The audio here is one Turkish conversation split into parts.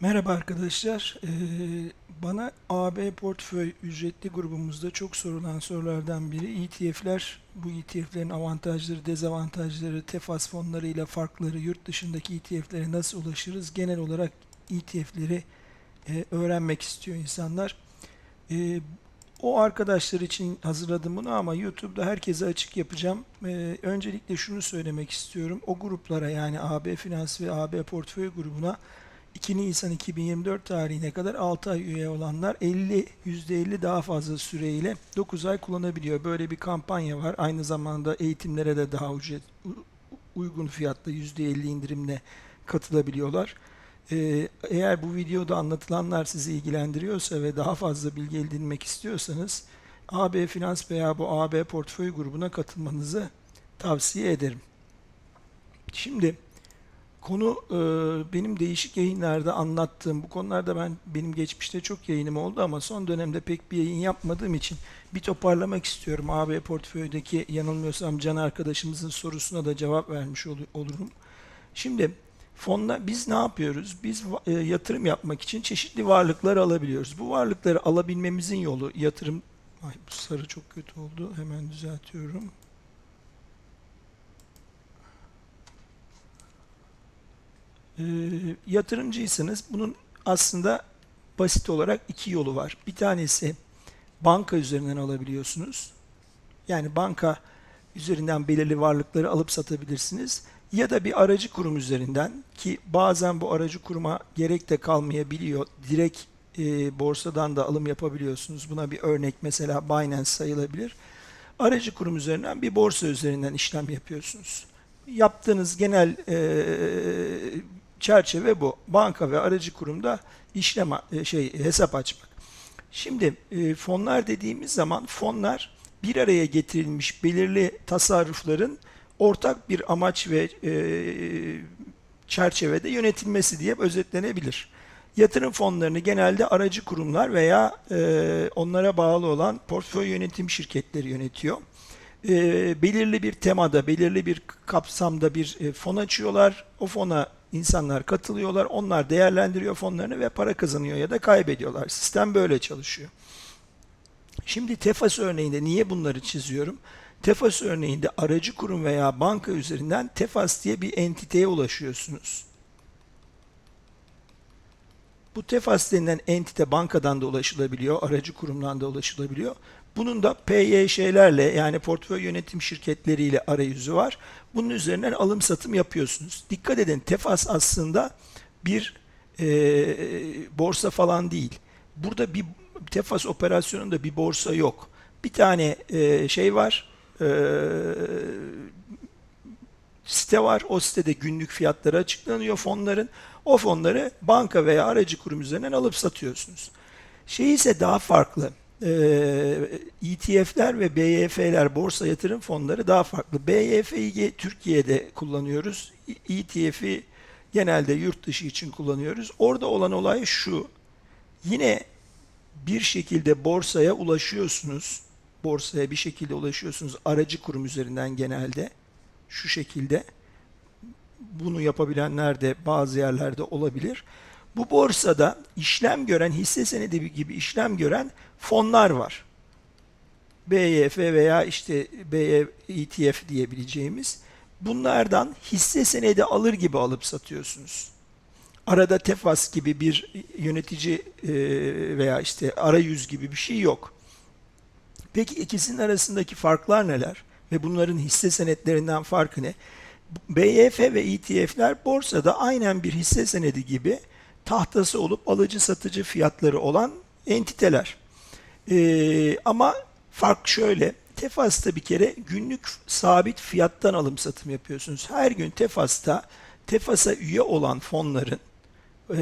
Merhaba arkadaşlar. Ee, bana AB Portföy ücretli grubumuzda çok sorulan sorulardan biri ETF'ler, bu ETF'lerin avantajları, dezavantajları, tefas fonlarıyla farkları, yurt dışındaki ETF'lere nasıl ulaşırız? Genel olarak ETF'leri e, öğrenmek istiyor insanlar. E, o arkadaşlar için hazırladım bunu ama YouTube'da herkese açık yapacağım. E, öncelikle şunu söylemek istiyorum. O gruplara yani AB Finans ve AB Portföy grubuna 2 Nisan 2024 tarihine kadar 6 ay üye olanlar 50 %50 daha fazla süreyle 9 ay kullanabiliyor. Böyle bir kampanya var. Aynı zamanda eğitimlere de daha ücret uygun fiyatla %50 indirimle katılabiliyorlar. Ee, eğer bu videoda anlatılanlar sizi ilgilendiriyorsa ve daha fazla bilgi edinmek istiyorsanız AB Finans veya bu AB Portföy grubuna katılmanızı tavsiye ederim. Şimdi Konu e, benim değişik yayınlarda anlattığım bu konularda ben benim geçmişte çok yayınım oldu ama son dönemde pek bir yayın yapmadığım için bir toparlamak istiyorum. AB portföydeki yanılmıyorsam Can arkadaşımızın sorusuna da cevap vermiş ol- olurum. Şimdi fonla biz ne yapıyoruz? Biz e, yatırım yapmak için çeşitli varlıklar alabiliyoruz. Bu varlıkları alabilmemizin yolu yatırım Ay bu sarı çok kötü oldu. Hemen düzeltiyorum. Ee, yatırımcıysanız bunun aslında basit olarak iki yolu var. Bir tanesi banka üzerinden alabiliyorsunuz. Yani banka üzerinden belirli varlıkları alıp satabilirsiniz. Ya da bir aracı kurum üzerinden ki bazen bu aracı kuruma gerek de kalmayabiliyor. Direkt e, borsadan da alım yapabiliyorsunuz. Buna bir örnek mesela Binance sayılabilir. Aracı kurum üzerinden bir borsa üzerinden işlem yapıyorsunuz. Yaptığınız genel e, çerçeve bu. Banka ve aracı kurumda işlem e, şey hesap açmak. Şimdi e, fonlar dediğimiz zaman fonlar bir araya getirilmiş belirli tasarrufların ortak bir amaç ve e, çerçevede yönetilmesi diye özetlenebilir. Yatırım fonlarını genelde aracı kurumlar veya e, onlara bağlı olan portföy yönetim şirketleri yönetiyor. E, belirli bir temada, belirli bir kapsamda bir e, fon açıyorlar. O fona insanlar katılıyorlar. Onlar değerlendiriyor fonlarını ve para kazanıyor ya da kaybediyorlar. Sistem böyle çalışıyor. Şimdi Tefas örneğinde niye bunları çiziyorum? Tefas örneğinde aracı kurum veya banka üzerinden Tefas diye bir entiteye ulaşıyorsunuz. Bu Tefas denilen entite bankadan da ulaşılabiliyor, aracı kurumdan da ulaşılabiliyor. Bunun da PYŞ'lerle yani portföy yönetim şirketleriyle arayüzü var. Bunun üzerinden alım satım yapıyorsunuz. Dikkat edin Tefas aslında bir e, borsa falan değil. Burada bir Tefas operasyonunda bir borsa yok. Bir tane e, şey var, e, site var. O sitede günlük fiyatları açıklanıyor fonların. O fonları banka veya aracı kurum üzerinden alıp satıyorsunuz. Şey ise daha farklı. Ee, ETF'ler ve BYF'ler borsa yatırım fonları daha farklı. BYF'yi Türkiye'de kullanıyoruz. ETF'i genelde yurt dışı için kullanıyoruz. Orada olan olay şu. Yine bir şekilde borsaya ulaşıyorsunuz. Borsaya bir şekilde ulaşıyorsunuz. Aracı kurum üzerinden genelde. Şu şekilde. Bunu yapabilenler de bazı yerlerde olabilir. Bu borsada işlem gören, hisse senedi gibi işlem gören fonlar var. BYF veya işte BY ETF diyebileceğimiz. Bunlardan hisse senedi alır gibi alıp satıyorsunuz. Arada Tefas gibi bir yönetici e, veya işte arayüz gibi bir şey yok. Peki ikisinin arasındaki farklar neler? Ve bunların hisse senetlerinden farkı ne? BYF ve ETF'ler borsada aynen bir hisse senedi gibi tahtası olup alıcı satıcı fiyatları olan entiteler. Ee, ama fark şöyle. Tefas'ta bir kere günlük sabit fiyattan alım satım yapıyorsunuz. Her gün Tefas'ta Tefas'a üye olan fonların e,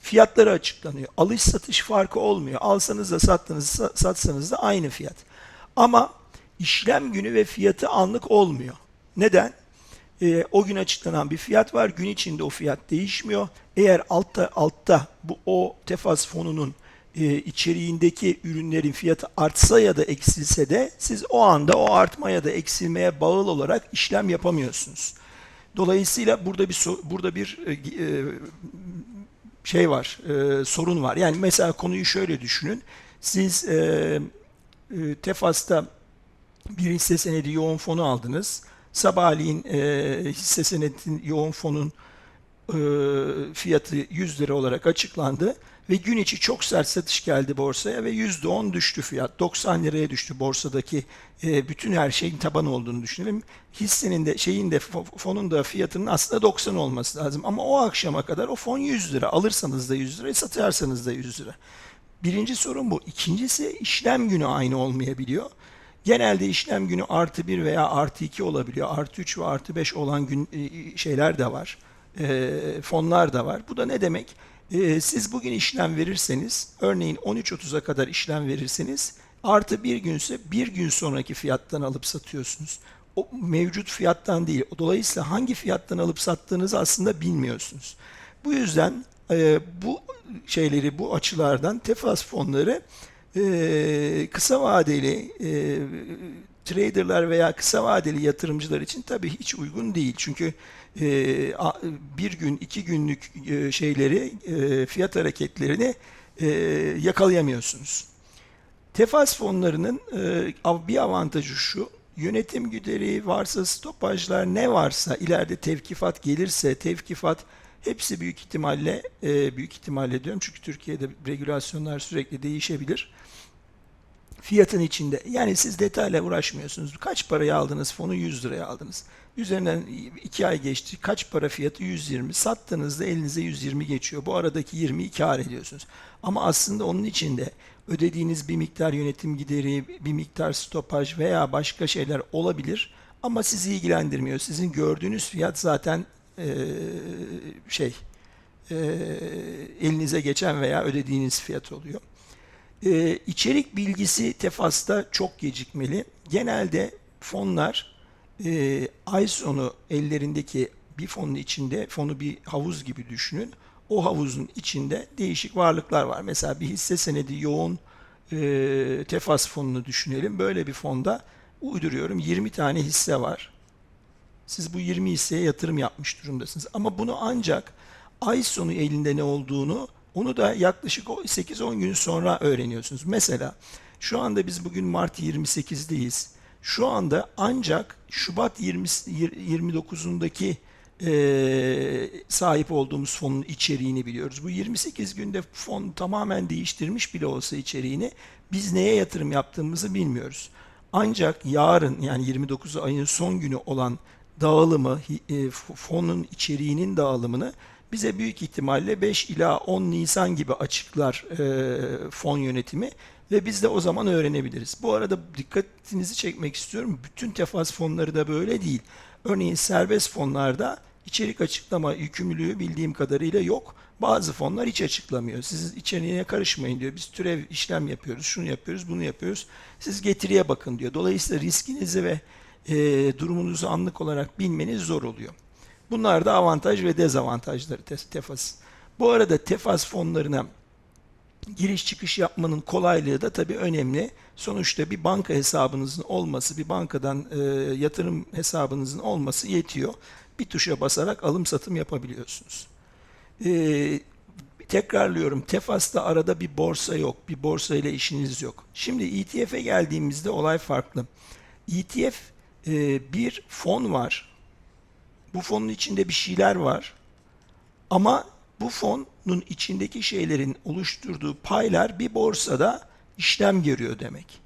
fiyatları açıklanıyor. Alış satış farkı olmuyor. Alsanız da sattınız, satsanız da aynı fiyat. Ama işlem günü ve fiyatı anlık olmuyor. Neden? Ee, o gün açıklanan bir fiyat var. Gün içinde o fiyat değişmiyor. Eğer altta altta bu o tefas fonunun e, içeriğindeki ürünlerin fiyatı artsa ya da eksilse de siz o anda o artma ya da eksilmeye bağlı olarak işlem yapamıyorsunuz. Dolayısıyla burada bir burada bir e, e, şey var, e, sorun var. Yani mesela konuyu şöyle düşünün. Siz e, e, Tefas'ta bir hisse senedi yoğun fonu aldınız. Sabahleyin e, hisse senedinin yoğun fonun fiyatı 100 lira olarak açıklandı ve gün içi çok sert satış geldi borsaya ve %10 düştü fiyat. 90 liraya düştü borsadaki e, bütün her şeyin taban olduğunu düşünelim. Hissenin de şeyin de fo- fonun da fiyatının aslında 90 olması lazım ama o akşama kadar o fon 100 lira. Alırsanız da 100 lira, satarsanız da 100 lira. Birinci sorun bu. İkincisi işlem günü aynı olmayabiliyor. Genelde işlem günü artı 1 veya artı 2 olabiliyor. Artı 3 ve artı 5 olan gün e, şeyler de var. E, fonlar da var. Bu da ne demek? E, siz bugün işlem verirseniz, örneğin 13.30'a kadar işlem verirseniz, artı bir günse bir gün sonraki fiyattan alıp satıyorsunuz. O mevcut fiyattan değil. Dolayısıyla hangi fiyattan alıp sattığınızı aslında bilmiyorsunuz. Bu yüzden e, bu şeyleri, bu açılardan tefas fonları e, kısa vadeli e, traderlar veya kısa vadeli yatırımcılar için tabii hiç uygun değil. Çünkü e, bir gün, iki günlük e, şeyleri, e, fiyat hareketlerini yakalayamıyorsunuz. Tefas fonlarının bir avantajı şu, yönetim gideri varsa stopajlar ne varsa ileride tevkifat gelirse tevkifat hepsi büyük ihtimalle büyük ihtimalle diyorum çünkü Türkiye'de regülasyonlar sürekli değişebilir. Fiyatın içinde yani siz detayla uğraşmıyorsunuz. Kaç paraya aldınız fonu 100 liraya aldınız. Üzerinden 2 ay geçti. Kaç para fiyatı 120. Sattığınızda elinize 120 geçiyor. Bu aradaki 20'yi kâr ediyorsunuz. Ama aslında onun içinde ödediğiniz bir miktar yönetim gideri, bir miktar stopaj veya başka şeyler olabilir. Ama sizi ilgilendirmiyor. Sizin gördüğünüz fiyat zaten eee, şey eee, elinize geçen veya ödediğiniz fiyat oluyor. Ee, içerik bilgisi Tefas'ta çok gecikmeli. Genelde fonlar e, ay sonu ellerindeki bir fonun içinde, fonu bir havuz gibi düşünün. O havuzun içinde değişik varlıklar var. Mesela bir hisse senedi yoğun e, Tefas fonunu düşünelim. Böyle bir fonda uyduruyorum 20 tane hisse var. Siz bu 20 hisseye yatırım yapmış durumdasınız. Ama bunu ancak ay sonu elinde ne olduğunu onu da yaklaşık o 8-10 gün sonra öğreniyorsunuz. Mesela şu anda biz bugün Mart 28'deyiz. Şu anda ancak Şubat 20, 29'undaki eee, sahip olduğumuz fonun içeriğini biliyoruz. Bu 28 günde fon tamamen değiştirmiş bile olsa içeriğini biz neye yatırım yaptığımızı bilmiyoruz. Ancak yarın yani 29 ayın son günü olan dağılımı, e, fonun içeriğinin dağılımını bize büyük ihtimalle 5 ila 10 Nisan gibi açıklar e, fon yönetimi ve biz de o zaman öğrenebiliriz. Bu arada dikkatinizi çekmek istiyorum. Bütün tefas fonları da böyle değil. Örneğin serbest fonlarda içerik açıklama yükümlülüğü bildiğim kadarıyla yok. Bazı fonlar hiç açıklamıyor. Siz içeriğine karışmayın diyor. Biz türev işlem yapıyoruz, şunu yapıyoruz, bunu yapıyoruz. Siz getiriye bakın diyor. Dolayısıyla riskinizi ve e, durumunuzu anlık olarak bilmeniz zor oluyor. Bunlar da avantaj ve dezavantajları te- Tefas. Bu arada Tefas fonlarına giriş çıkış yapmanın kolaylığı da tabii önemli. Sonuçta bir banka hesabınızın olması, bir bankadan e, yatırım hesabınızın olması yetiyor. Bir tuşa basarak alım satım yapabiliyorsunuz. E, tekrarlıyorum, Tefas'ta arada bir borsa yok, bir borsa ile işiniz yok. Şimdi ETF'e geldiğimizde olay farklı. ETF e, bir fon var. Bu fonun içinde bir şeyler var. Ama bu fonun içindeki şeylerin oluşturduğu paylar bir borsada işlem görüyor demek.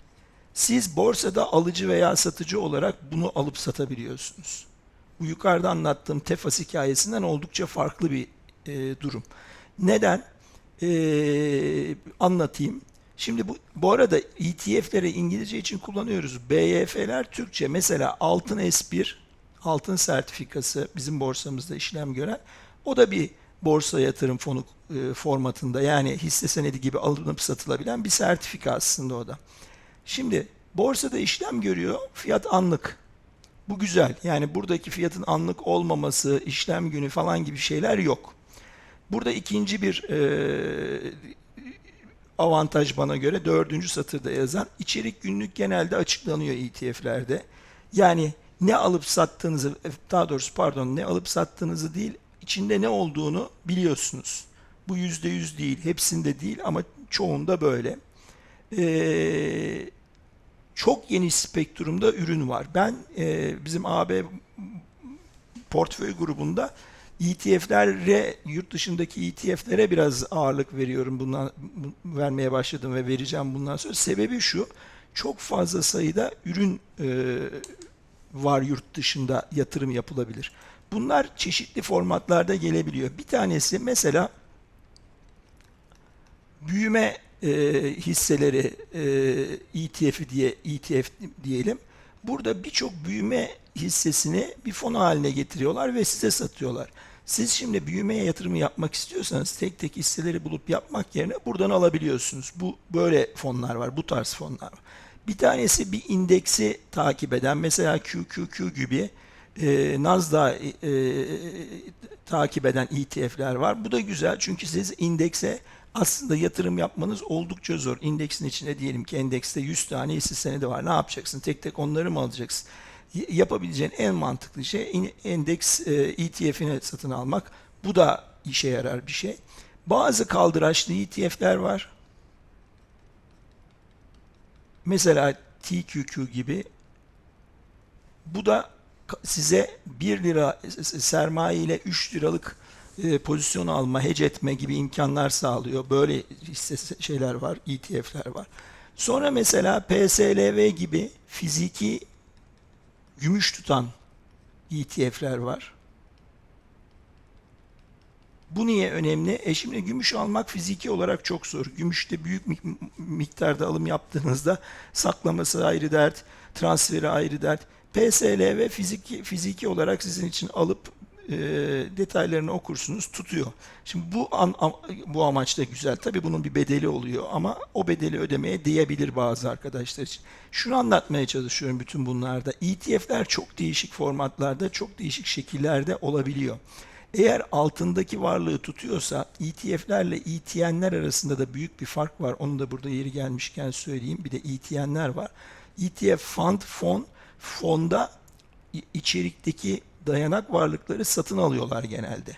Siz borsada alıcı veya satıcı olarak bunu alıp satabiliyorsunuz. Bu yukarıda anlattığım Tefas hikayesinden oldukça farklı bir e, durum. Neden? E, anlatayım. Şimdi bu, bu arada ETF'leri İngilizce için kullanıyoruz. BYF'ler Türkçe. Mesela Altın S1, altın sertifikası bizim borsamızda işlem gören. O da bir borsa yatırım fonu e, formatında yani hisse senedi gibi alınıp satılabilen bir sertifika aslında o da. Şimdi borsada işlem görüyor, fiyat anlık. Bu güzel. Yani buradaki fiyatın anlık olmaması, işlem günü falan gibi şeyler yok. Burada ikinci bir e, avantaj bana göre dördüncü satırda yazan içerik günlük genelde açıklanıyor ETF'lerde. Yani ne alıp sattığınızı daha doğrusu pardon ne alıp sattığınızı değil içinde ne olduğunu biliyorsunuz. Bu yüzde yüz değil, hepsinde değil ama çoğunda böyle. Ee, çok geniş spektrumda ürün var. Ben e, bizim AB portföy grubunda ETF'lere, yurt dışındaki ETF'lere biraz ağırlık veriyorum bundan bu- vermeye başladım ve vereceğim bundan sonra. Sebebi şu, çok fazla sayıda ürün e, var yurt dışında yatırım yapılabilir. Bunlar çeşitli formatlarda gelebiliyor. Bir tanesi mesela büyüme e, hisseleri e, ETF'i diye ETF diyelim. Burada birçok büyüme hissesini bir fon haline getiriyorlar ve size satıyorlar. Siz şimdi büyümeye yatırımı yapmak istiyorsanız tek tek hisseleri bulup yapmak yerine buradan alabiliyorsunuz. Bu böyle fonlar var, bu tarz fonlar var. Bir tanesi bir indeksi takip eden mesela QQQ gibi e, Nasdaq e, e, takip eden ETF'ler var. Bu da güzel çünkü siz indekse aslında yatırım yapmanız oldukça zor. İndeksin içinde diyelim ki endekste 100 tane hisse senedi var. Ne yapacaksın? Tek tek onları mı alacaksın? Yapabileceğin en mantıklı şey endeks e, ETF'ini satın almak. Bu da işe yarar bir şey. Bazı kaldıraçlı ETF'ler var. Mesela TQQ gibi bu da size 1 lira sermaye ile 3 liralık e, pozisyon alma, hedge etme gibi imkanlar sağlıyor. Böyle hisse şeyler var, ETF'ler var. Sonra mesela PSLV gibi fiziki gümüş tutan ETF'ler var. Bu niye önemli? E şimdi gümüş almak fiziki olarak çok zor. Gümüşte büyük mik- miktarda alım yaptığınızda saklaması ayrı dert, transferi ayrı dert. PSLV fiziki, fiziki olarak sizin için alıp e, detaylarını okursunuz, tutuyor. Şimdi bu an, bu amaçla güzel. Tabii bunun bir bedeli oluyor ama o bedeli ödemeye değebilir bazı arkadaşlar için. Şunu anlatmaya çalışıyorum bütün bunlarda. ETF'ler çok değişik formatlarda, çok değişik şekillerde olabiliyor. Eğer altındaki varlığı tutuyorsa ETF'lerle ETN'ler arasında da büyük bir fark var. Onu da burada yeri gelmişken söyleyeyim. Bir de ETN'ler var. ETF fund fon fonda içerikteki dayanak varlıkları satın alıyorlar genelde.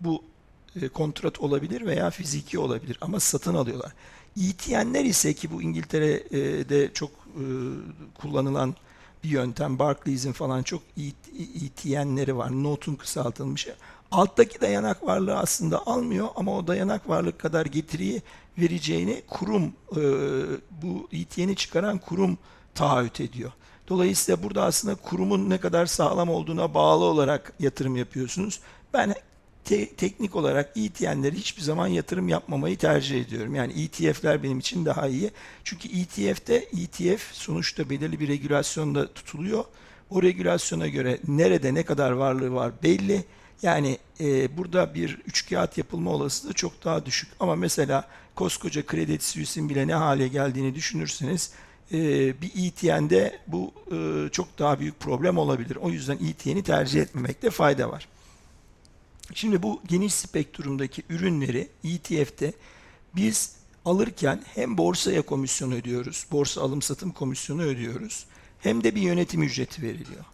Bu e, kontrat olabilir veya fiziki olabilir ama satın alıyorlar. ETN'ler ise ki bu İngiltere'de çok e, kullanılan bir yöntem. Barclays'in falan çok ETN'leri var. Note'un kısaltılmışı. Alttaki dayanak varlığı aslında almıyor ama o dayanak varlık kadar getiriyi vereceğini kurum, e, bu ETN'i çıkaran kurum taahhüt ediyor. Dolayısıyla burada aslında kurumun ne kadar sağlam olduğuna bağlı olarak yatırım yapıyorsunuz. Ben te- teknik olarak ETN'leri hiçbir zaman yatırım yapmamayı tercih ediyorum. Yani ETF'ler benim için daha iyi. Çünkü ETF'te ETF sonuçta belirli bir regülasyonda tutuluyor. O regülasyona göre nerede ne kadar varlığı var belli. Yani e, burada bir üçkağıt yapılma olasılığı çok daha düşük. Ama mesela koskoca Credit Suisse'in bile ne hale geldiğini düşünürseniz e, bir ETN'de bu e, çok daha büyük problem olabilir. O yüzden ETN'i tercih etmemekte fayda var. Şimdi bu geniş spektrumdaki ürünleri ETF'te biz alırken hem borsaya komisyon ödüyoruz, borsa alım satım komisyonu ödüyoruz, hem de bir yönetim ücreti veriliyor.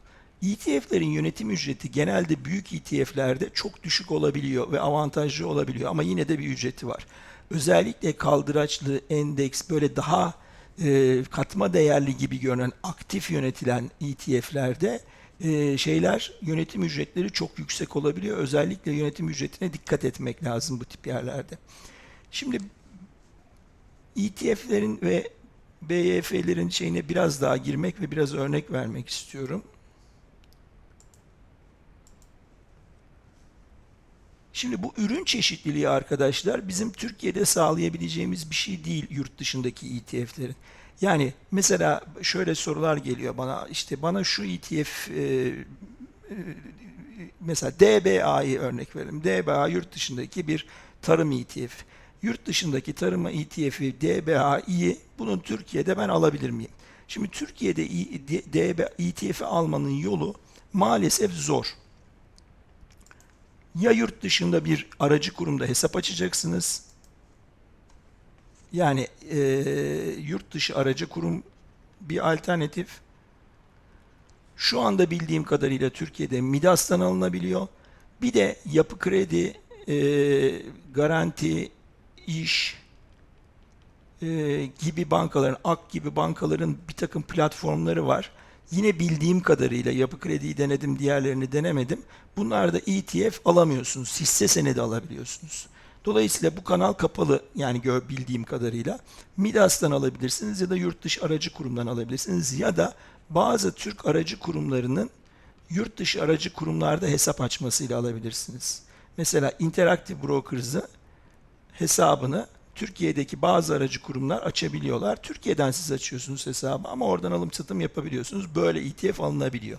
ETF'lerin yönetim ücreti genelde büyük ETF'lerde çok düşük olabiliyor ve avantajlı olabiliyor ama yine de bir ücreti var. Özellikle kaldıraçlı, endeks böyle daha e, katma değerli gibi görünen aktif yönetilen ETF'lerde e, şeyler yönetim ücretleri çok yüksek olabiliyor. Özellikle yönetim ücretine dikkat etmek lazım bu tip yerlerde. Şimdi ETF'lerin ve BYF'lerin şeyine biraz daha girmek ve biraz örnek vermek istiyorum. Şimdi bu ürün çeşitliliği arkadaşlar bizim Türkiye'de sağlayabileceğimiz bir şey değil yurt dışındaki ETF'lerin. Yani mesela şöyle sorular geliyor bana işte bana şu ETF e, e, mesela DBA'yı örnek verelim. DBA yurt dışındaki bir tarım ETF. Yurt dışındaki tarım ETF'i DBA'yı bunun Türkiye'de ben alabilir miyim? Şimdi Türkiye'de DBA ETF'i almanın yolu maalesef zor. Ya yurt dışında bir aracı kurumda hesap açacaksınız. Yani e, yurt dışı aracı kurum bir alternatif. Şu anda bildiğim kadarıyla Türkiye'de Midas'tan alınabiliyor. Bir de Yapı Kredi e, Garanti, İş e, gibi bankaların, Ak gibi bankaların bir takım platformları var. Yine bildiğim kadarıyla Yapı Kredi'yi denedim, diğerlerini denemedim. Bunlarda ETF alamıyorsunuz, hisse senedi alabiliyorsunuz. Dolayısıyla bu kanal kapalı yani bildiğim kadarıyla. Midas'tan alabilirsiniz ya da yurt dışı aracı kurumdan alabilirsiniz ya da bazı Türk aracı kurumlarının yurt dışı aracı kurumlarda hesap açmasıyla alabilirsiniz. Mesela Interactive Brokers'ı hesabını Türkiye'deki bazı aracı kurumlar açabiliyorlar. Türkiye'den siz açıyorsunuz hesabı ama oradan alım satım yapabiliyorsunuz. Böyle ETF alınabiliyor.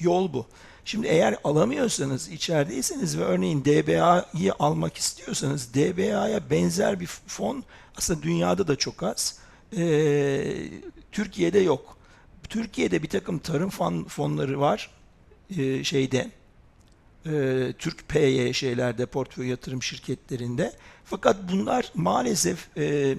Yol bu. Şimdi eğer alamıyorsanız, içerideyseniz ve örneğin DBA'yı almak istiyorsanız DBA'ya benzer bir fon aslında dünyada da çok az. Ee, Türkiye'de yok. Türkiye'de bir takım tarım fon, fonları var ee, şeyde e, Türk PY şeylerde portföy yatırım şirketlerinde. Fakat bunlar maalesef e,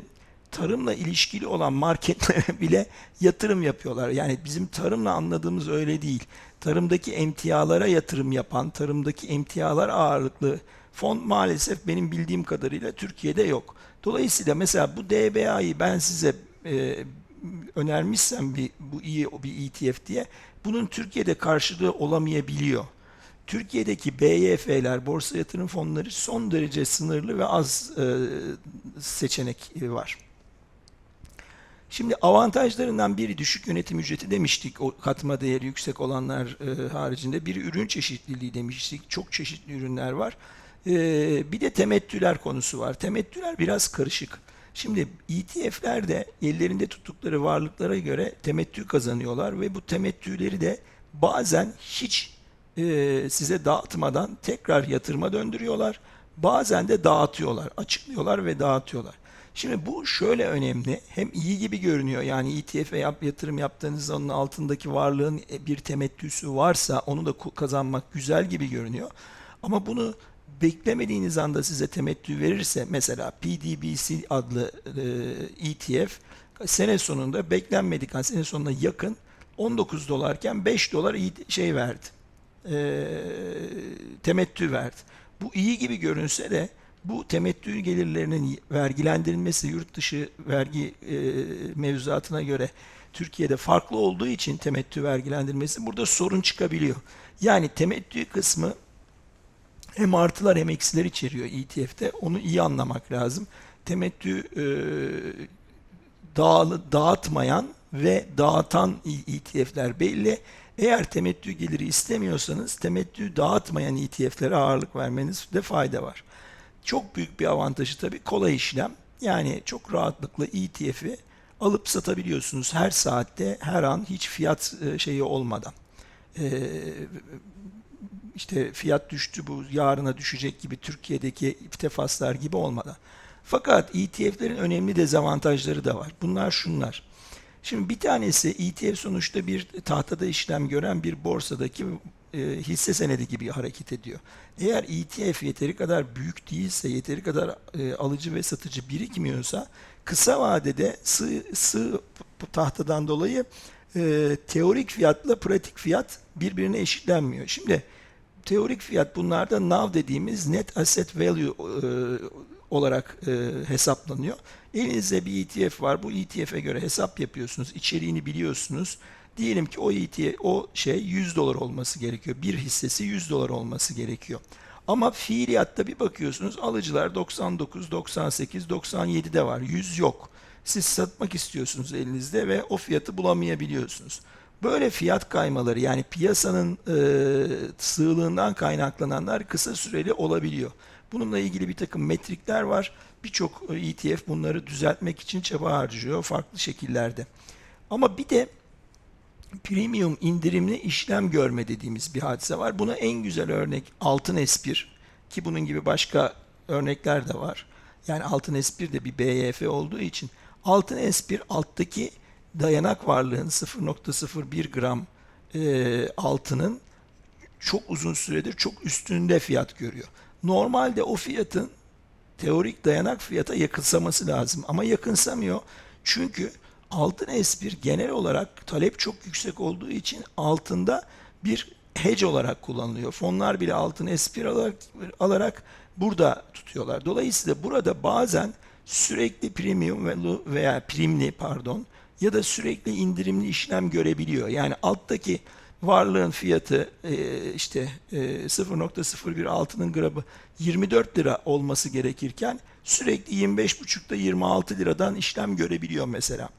tarımla ilişkili olan marketlere bile yatırım yapıyorlar. Yani bizim tarımla anladığımız öyle değil. Tarımdaki emtialara yatırım yapan, tarımdaki emtialar ağırlıklı fon maalesef benim bildiğim kadarıyla Türkiye'de yok. Dolayısıyla mesela bu DBA'yı ben size e, önermişsem bir, bu iyi bir ETF diye bunun Türkiye'de karşılığı olamayabiliyor. Türkiye'deki BYF'ler, borsa yatırım fonları son derece sınırlı ve az e, seçenek var. Şimdi avantajlarından biri düşük yönetim ücreti demiştik. O katma değeri yüksek olanlar e, haricinde bir ürün çeşitliliği demiştik. Çok çeşitli ürünler var. E, bir de temettüler konusu var. Temettüler biraz karışık. Şimdi ETF'ler de ellerinde tuttukları varlıklara göre temettü kazanıyorlar ve bu temettüleri de bazen hiç e, size dağıtmadan tekrar yatırıma döndürüyorlar. Bazen de dağıtıyorlar, açıklıyorlar ve dağıtıyorlar. Şimdi bu şöyle önemli. Hem iyi gibi görünüyor. Yani ETF'e yap, yatırım yaptığınızda onun altındaki varlığın bir temettüsü varsa onu da kazanmak güzel gibi görünüyor. Ama bunu beklemediğiniz anda size temettü verirse mesela PDBC adlı e, ETF sene sonunda beklenmedik yani sene sonuna yakın 19 dolarken 5 dolar şey verdi. E, temettü verdi. Bu iyi gibi görünse de bu temettü gelirlerinin vergilendirilmesi yurt dışı vergi e, mevzuatına göre Türkiye'de farklı olduğu için temettü vergilendirmesi burada sorun çıkabiliyor. Yani temettü kısmı hem artılar hem eksiler içeriyor ETF'de. Onu iyi anlamak lazım. Temettü e, dağılı, dağıtmayan ve dağıtan ETF'ler belli. Eğer temettü geliri istemiyorsanız temettü dağıtmayan ETF'lere ağırlık vermenizde fayda var. Çok büyük bir avantajı tabii kolay işlem. Yani çok rahatlıkla ETF'i alıp satabiliyorsunuz her saatte, her an hiç fiyat e, şeyi olmadan. Ee, işte fiyat düştü bu yarına düşecek gibi Türkiye'deki iftefaslar gibi olmadan. Fakat ETF'lerin önemli dezavantajları da var. Bunlar şunlar. Şimdi bir tanesi ETF sonuçta bir tahtada işlem gören bir borsadaki e, hisse senedi gibi hareket ediyor. Eğer ETF yeteri kadar büyük değilse, yeteri kadar e, alıcı ve satıcı birikmiyorsa kısa vadede sığ, sığ tahtadan dolayı e, teorik fiyatla pratik fiyat birbirine eşitlenmiyor. Şimdi teorik fiyat bunlarda NAV dediğimiz Net Asset Value e, olarak e, hesaplanıyor. Elinizde bir ETF var. Bu ETF'e göre hesap yapıyorsunuz. İçeriğini biliyorsunuz. Diyelim ki o ETF, o şey 100 dolar olması gerekiyor. Bir hissesi 100 dolar olması gerekiyor. Ama fiiliyatta bir bakıyorsunuz alıcılar 99, 98, 97 de var. 100 yok. Siz satmak istiyorsunuz elinizde ve o fiyatı bulamayabiliyorsunuz. Böyle fiyat kaymaları yani piyasanın e, sığlığından kaynaklananlar kısa süreli olabiliyor. Bununla ilgili bir takım metrikler var. Birçok ETF bunları düzeltmek için çaba harcıyor farklı şekillerde. Ama bir de premium indirimli işlem görme dediğimiz bir hadise var. Buna en güzel örnek Altın S1 ki bunun gibi başka örnekler de var. Yani Altın S1 de bir BYF olduğu için Altın S1 alttaki dayanak varlığın 0.01 gram e, altının çok uzun süredir çok üstünde fiyat görüyor. Normalde o fiyatın teorik dayanak fiyata yakınsaması lazım ama yakınsamıyor. Çünkü altın S1 genel olarak talep çok yüksek olduğu için altında bir hedge olarak kullanılıyor. Fonlar bile altın espri alarak, alarak burada tutuyorlar. Dolayısıyla burada bazen sürekli premium ve- veya primli pardon ya da sürekli indirimli işlem görebiliyor. Yani alttaki varlığın fiyatı e, işte e, 0.01 altının gramı 24 lira olması gerekirken sürekli 25.5'da 26 liradan işlem görebiliyor mesela.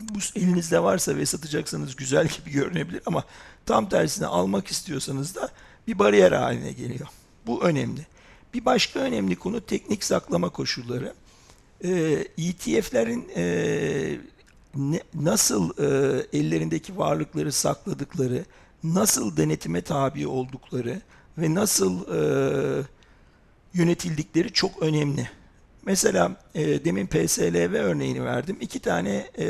Bu elinizde varsa ve satacaksanız güzel gibi görünebilir ama tam tersine almak istiyorsanız da bir bariyer haline geliyor. Bu önemli. Bir başka önemli konu teknik saklama koşulları. Ee, ETF'lerin e, ne- nasıl e, ellerindeki varlıkları sakladıkları, nasıl denetime tabi oldukları ve nasıl e, yönetildikleri çok önemli. Mesela e, demin PSLV örneğini verdim. İki tane e,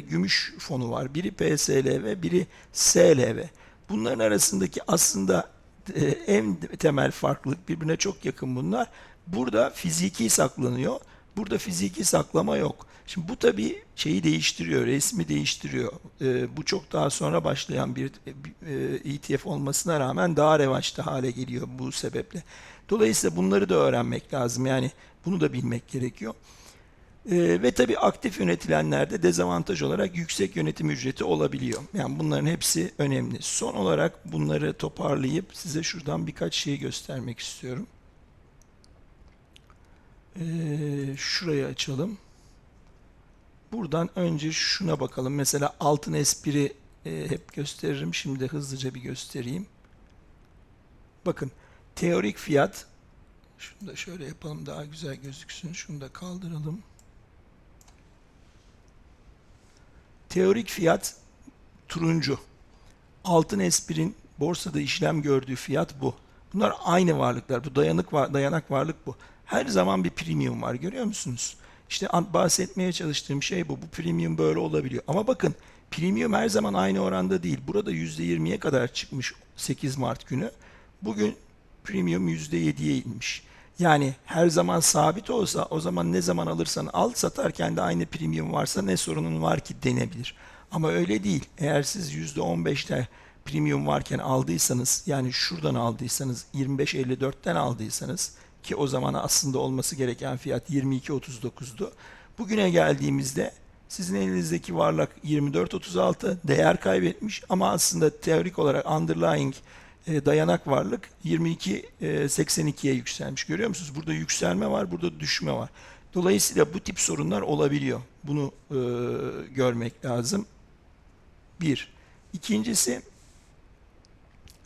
gümüş fonu var. Biri PSLV, biri SLV. Bunların arasındaki aslında e, en temel farklılık birbirine çok yakın bunlar. Burada fiziki saklanıyor. Burada fiziki saklama yok. Şimdi bu tabii şeyi değiştiriyor, resmi değiştiriyor. E, bu çok daha sonra başlayan bir e, ETF olmasına rağmen daha revaçta hale geliyor bu sebeple. Dolayısıyla bunları da öğrenmek lazım. Yani bunu da bilmek gerekiyor. E, ve tabii aktif yönetilenlerde dezavantaj olarak yüksek yönetim ücreti olabiliyor. Yani bunların hepsi önemli. Son olarak bunları toparlayıp size şuradan birkaç şey göstermek istiyorum. E, şurayı açalım. Buradan önce şuna bakalım. Mesela altın espri e, hep gösteririm. Şimdi hızlıca bir göstereyim. Bakın teorik fiyat şunu da şöyle yapalım daha güzel gözüksün. Şunu da kaldıralım. Teorik fiyat turuncu. Altın esprin borsada işlem gördüğü fiyat bu. Bunlar aynı varlıklar. Bu dayanık var, dayanak varlık bu. Her zaman bir premium var görüyor musunuz? İşte bahsetmeye çalıştığım şey bu. Bu premium böyle olabiliyor. Ama bakın premium her zaman aynı oranda değil. Burada %20'ye kadar çıkmış 8 Mart günü. Bugün premium %7'ye inmiş. Yani her zaman sabit olsa o zaman ne zaman alırsan al satarken de aynı premium varsa ne sorunun var ki denebilir. Ama öyle değil. Eğer siz %15'te premium varken aldıysanız yani şuradan aldıysanız 25.54'ten aldıysanız ki o zaman aslında olması gereken fiyat 22.39'du. Bugüne geldiğimizde sizin elinizdeki varlık 24.36 değer kaybetmiş ama aslında teorik olarak underlying e, dayanak varlık 22.82'ye yükselmiş. Görüyor musunuz? Burada yükselme var, burada düşme var. Dolayısıyla bu tip sorunlar olabiliyor. Bunu e, görmek lazım. Bir. İkincisi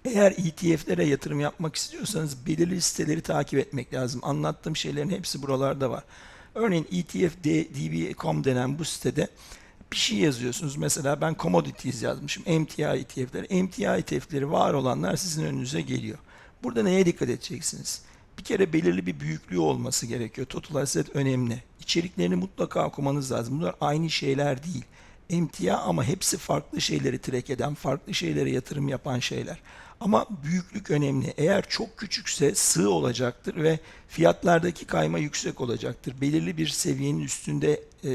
eğer ETF'lere yatırım yapmak istiyorsanız belirli siteleri takip etmek lazım. Anlattığım şeylerin hepsi buralarda var. Örneğin E ETF DB.com denen bu sitede bir şey yazıyorsunuz. Mesela ben commodities yazmışım. MTI ETF'leri. MTI ETF'leri var olanlar sizin önünüze geliyor. Burada neye dikkat edeceksiniz? Bir kere belirli bir büyüklüğü olması gerekiyor. Total asset önemli. İçeriklerini mutlaka okumanız lazım. Bunlar aynı şeyler değil. Emtia ama hepsi farklı şeyleri track eden, farklı şeylere yatırım yapan şeyler. Ama büyüklük önemli. Eğer çok küçükse sığ olacaktır ve fiyatlardaki kayma yüksek olacaktır. Belirli bir seviyenin üstünde e,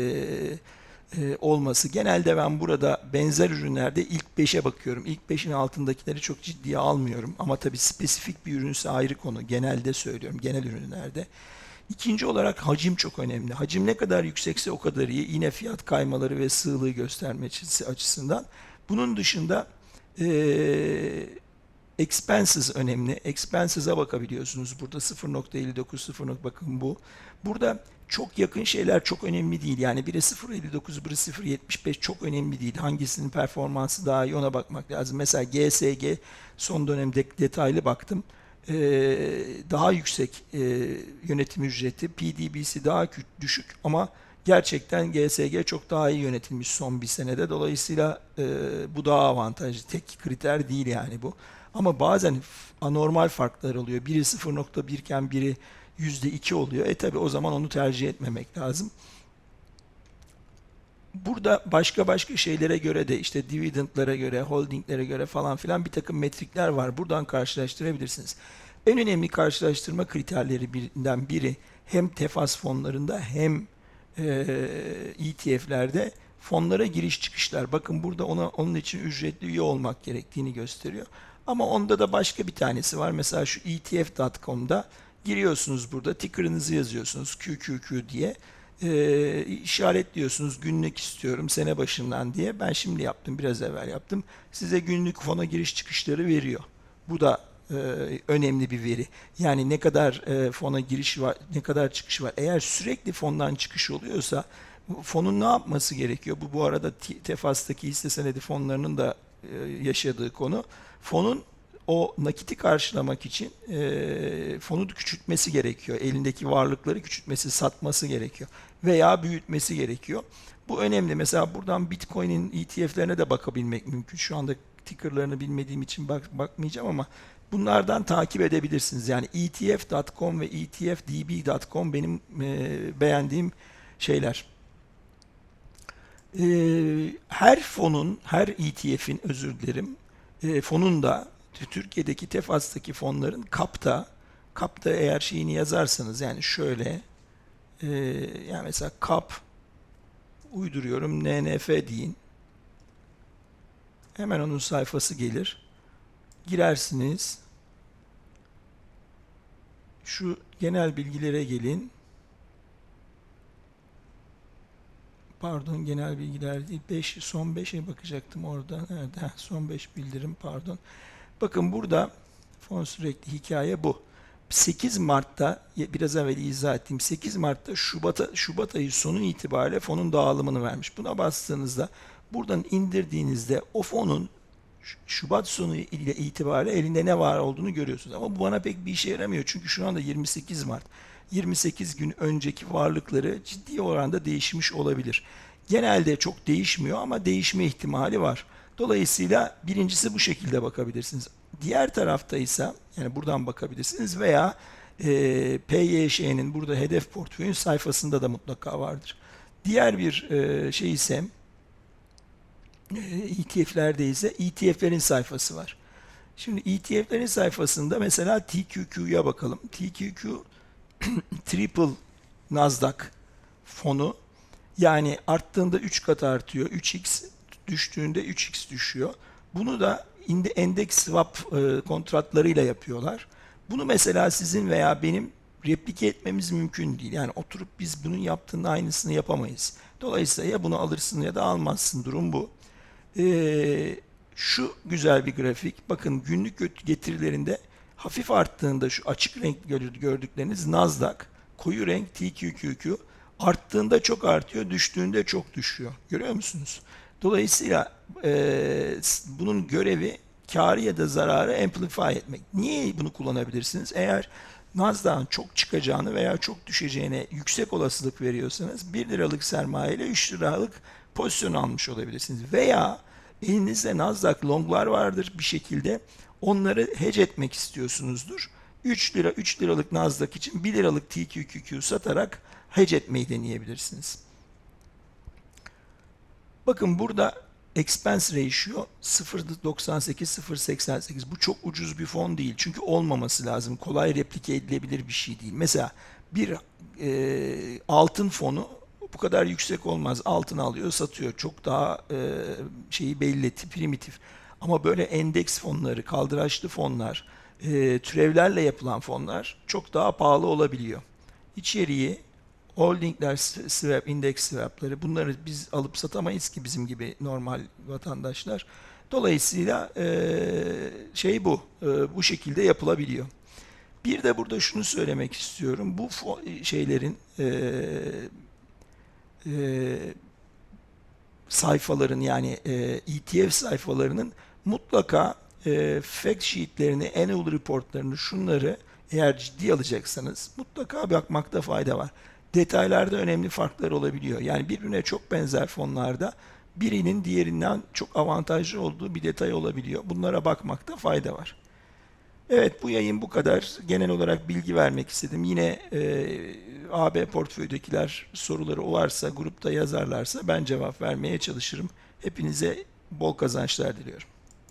e, olması. Genelde ben burada benzer ürünlerde ilk 5'e bakıyorum. İlk 5'in altındakileri çok ciddiye almıyorum. Ama tabii spesifik bir ürünse ayrı konu. Genelde söylüyorum, genel ürünlerde. İkinci olarak hacim çok önemli. Hacim ne kadar yüksekse o kadar iyi. Yine fiyat kaymaları ve sığlığı gösterme açısı- açısından. Bunun dışında eee expenses önemli. Expenses'a bakabiliyorsunuz. Burada 0.59 0. bakın bu. Burada çok yakın şeyler çok önemli değil. Yani biri 0.59 biri 0.75 çok önemli değil. Hangisinin performansı daha iyi ona bakmak lazım. Mesela GSG son dönemde detaylı baktım. Ee, daha yüksek e, yönetim ücreti, PDB'si daha düşük ama gerçekten GSG çok daha iyi yönetilmiş son bir senede. Dolayısıyla e, bu daha avantajlı. Tek kriter değil yani bu. Ama bazen anormal farklar oluyor. Biri 0.1 iken biri %2 oluyor. E tabi o zaman onu tercih etmemek lazım. Burada başka başka şeylere göre de işte dividendlara göre, holdinglere göre falan filan bir takım metrikler var. Buradan karşılaştırabilirsiniz. En önemli karşılaştırma kriterlerinden biri hem tefas fonlarında hem e, ETF'lerde fonlara giriş çıkışlar. Bakın burada ona onun için ücretli üye olmak gerektiğini gösteriyor. Ama onda da başka bir tanesi var. Mesela şu E ETF.com'da giriyorsunuz burada ticker'ınızı yazıyorsunuz QQQ diye. Ee, işaretliyorsunuz günlük istiyorum sene başından diye. Ben şimdi yaptım biraz evvel yaptım. Size günlük fona giriş çıkışları veriyor. Bu da e, önemli bir veri. Yani ne kadar e, fona giriş var, ne kadar çıkış var. Eğer sürekli fondan çıkış oluyorsa fonun ne yapması gerekiyor? Bu bu arada Tefas'taki hisse senedi fonlarının da e, yaşadığı konu. Fonun o nakiti karşılamak için e, fonu küçültmesi gerekiyor. Elindeki varlıkları küçültmesi, satması gerekiyor. Veya büyütmesi gerekiyor. Bu önemli. Mesela buradan Bitcoin'in ETF'lerine de bakabilmek mümkün. Şu anda ticker'larını bilmediğim için bak, bakmayacağım ama bunlardan takip edebilirsiniz. Yani ETF.com ve E ETFDB.com benim e, beğendiğim şeyler. Ee, her fonun, her ETF'in özür dilerim, e, fonun da Türkiye'deki Tefas'taki fonların kapta, kapta eğer şeyini yazarsanız yani şöyle, e, yani mesela kap uyduruyorum NNF deyin. Hemen onun sayfası gelir. Girersiniz. Şu genel bilgilere gelin. Pardon genel bilgiler değil. 5 son 5'e bakacaktım orada. Nerede? Son 5 bildirim pardon. Bakın burada fon sürekli hikaye bu. 8 Mart'ta biraz evvel izah ettiğim 8 Mart'ta Şubat Şubat ayı sonu itibariyle fonun dağılımını vermiş. Buna bastığınızda buradan indirdiğinizde o fonun Şubat sonu ile itibariyle elinde ne var olduğunu görüyorsunuz. Ama bu bana pek bir işe yaramıyor. Çünkü şu anda 28 Mart. 28 gün önceki varlıkları ciddi oranda değişmiş olabilir. Genelde çok değişmiyor ama değişme ihtimali var. Dolayısıyla birincisi bu şekilde bakabilirsiniz. Diğer tarafta ise yani buradan bakabilirsiniz veya e, PYŞ'nin burada hedef portföyün sayfasında da mutlaka vardır. Diğer bir e, şey ise e, ETF'lerde ise ETF'lerin sayfası var. Şimdi ETF'lerin sayfasında mesela TQQ'ya bakalım. TQQ Triple Nasdaq fonu yani arttığında 3 kat artıyor. 3x düştüğünde 3x düşüyor. Bunu da endeks swap e, kontratlarıyla yapıyorlar. Bunu mesela sizin veya benim replike etmemiz mümkün değil. Yani oturup biz bunun yaptığının aynısını yapamayız. Dolayısıyla ya bunu alırsın ya da almazsın. Durum bu. Ee, şu güzel bir grafik. Bakın günlük getirilerinde hafif arttığında şu açık renk gör- gördükleriniz Nasdaq, koyu renk TQQQ arttığında çok artıyor, düştüğünde çok düşüyor. Görüyor musunuz? Dolayısıyla e, bunun görevi karı ya da zararı amplify etmek. Niye bunu kullanabilirsiniz? Eğer Nasdaq'ın çok çıkacağını veya çok düşeceğine yüksek olasılık veriyorsanız 1 liralık sermaye ile 3 liralık pozisyon almış olabilirsiniz. Veya elinizde Nasdaq longlar vardır bir şekilde onları hedge etmek istiyorsunuzdur. 3 lira 3 liralık Nasdaq için 1 liralık TQQQ satarak hedge etmeyi deneyebilirsiniz. Bakın burada expense ratio 0.98 0.88 bu çok ucuz bir fon değil. Çünkü olmaması lazım. Kolay replike edilebilir bir şey değil. Mesela bir e, altın fonu bu kadar yüksek olmaz. Altın alıyor satıyor. Çok daha e, şeyi belli primitif. Ama böyle endeks fonları kaldıraçlı fonlar e, türevlerle yapılan fonlar çok daha pahalı olabiliyor. İçeriği Holdingler, swap, indeks swapları bunları biz alıp satamayız ki bizim gibi normal vatandaşlar. Dolayısıyla eee, şey bu, eee, bu şekilde yapılabiliyor. Bir de burada şunu söylemek istiyorum. Bu şeylerin eee, eee, sayfaların yani eee, ETF sayfalarının mutlaka eee fact sheetlerini, annual reportlarını, şunları eğer ciddi alacaksanız mutlaka bakmakta fayda var. Detaylarda önemli farklar olabiliyor. Yani birbirine çok benzer fonlarda birinin diğerinden çok avantajlı olduğu bir detay olabiliyor. Bunlara bakmakta fayda var. Evet bu yayın bu kadar. Genel olarak bilgi vermek istedim. Yine e, AB portföydekiler soruları varsa grupta yazarlarsa ben cevap vermeye çalışırım. Hepinize bol kazançlar diliyorum.